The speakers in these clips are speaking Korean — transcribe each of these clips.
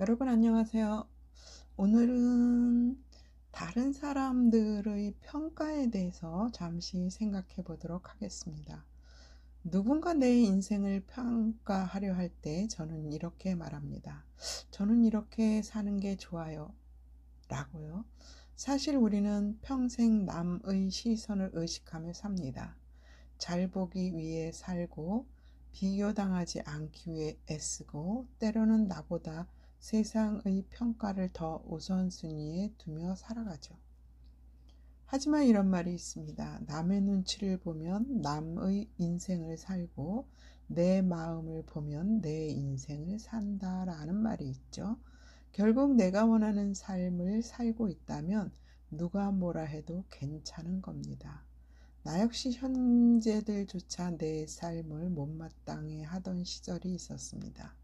여러분 안녕하세요. 오늘은 다른 사람들의 평가에 대해서 잠시 생각해 보도록 하겠습니다. 누군가 내 인생을 평가하려 할 때 저는 이렇게 말합니다. 저는 이렇게 사는 게 좋아요. 라고요. 사실 우리는 평생 남의 시선을 의식하며 삽니다. 잘 보기 위해 살고 비교당하지 않기 위해 애쓰고 때로는 나보다 세상의 평가를 더 우선순위에 두며 살아가죠. 하지만 이런 말이 있습니다. 남의 눈치를 보면 남의 인생을 살고 내 마음을 보면 내 인생을 산다라는 말이 있죠. 결국 내가 원하는 삶을 살고 있다면 누가 뭐라 해도 괜찮은 겁니다. 나 역시 현재들조차 내 삶을 못마땅해 하던 시절이 있었습니다.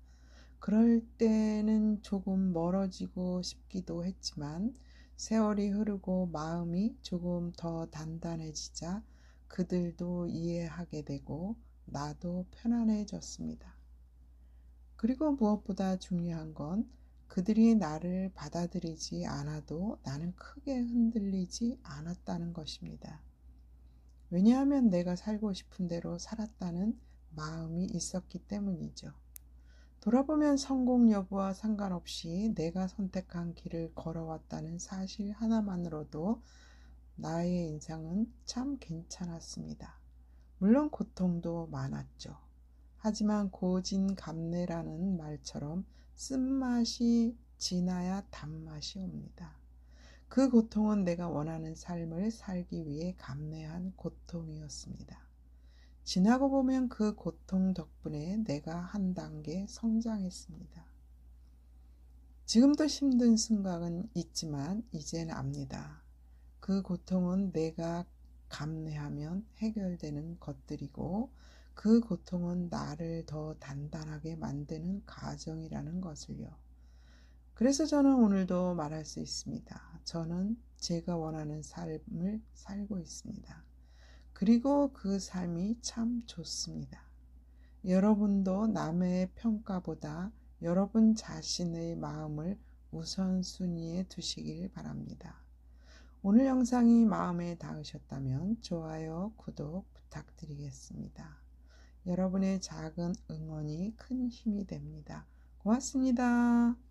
그럴 때는 조금 멀어지고 싶기도 했지만 세월이 흐르고 마음이 조금 더 단단해지자 그들도 이해하게 되고 나도 편안해졌습니다. 그리고 무엇보다 중요한 건 그들이 나를 받아들이지 않아도 나는 크게 흔들리지 않았다는 것입니다. 왜냐하면 내가 살고 싶은 대로 살았다는 마음이 있었기 때문이죠. 돌아보면 성공 여부와 상관없이 내가 선택한 길을 걸어왔다는 사실 하나만으로도 나의 인상은 참 괜찮았습니다. 물론 고통도 많았죠. 하지만 고진 감래라는 말처럼 쓴맛이 지나야 단맛이 옵니다. 그 고통은 내가 원하는 삶을 살기 위해 감내한 고통이었습니다. 지나고 보면 그 고통 덕분에 내가 한 단계 성장했습니다. 지금도 힘든 순간은 있지만 이제는 압니다. 그 고통은 내가 감내하면 해결되는 것들이고 그 고통은 나를 더 단단하게 만드는 과정이라는 것을요. 그래서 저는 오늘도 말할 수 있습니다. 저는 제가 원하는 삶을 살고 있습니다. 그리고 그 삶이 참 좋습니다. 여러분도 남의 평가보다 여러분 자신의 마음을 우선순위에 두시길 바랍니다. 오늘 영상이 마음에 닿으셨다면 좋아요, 구독 부탁드리겠습니다. 여러분의 작은 응원이 큰 힘이 됩니다. 고맙습니다.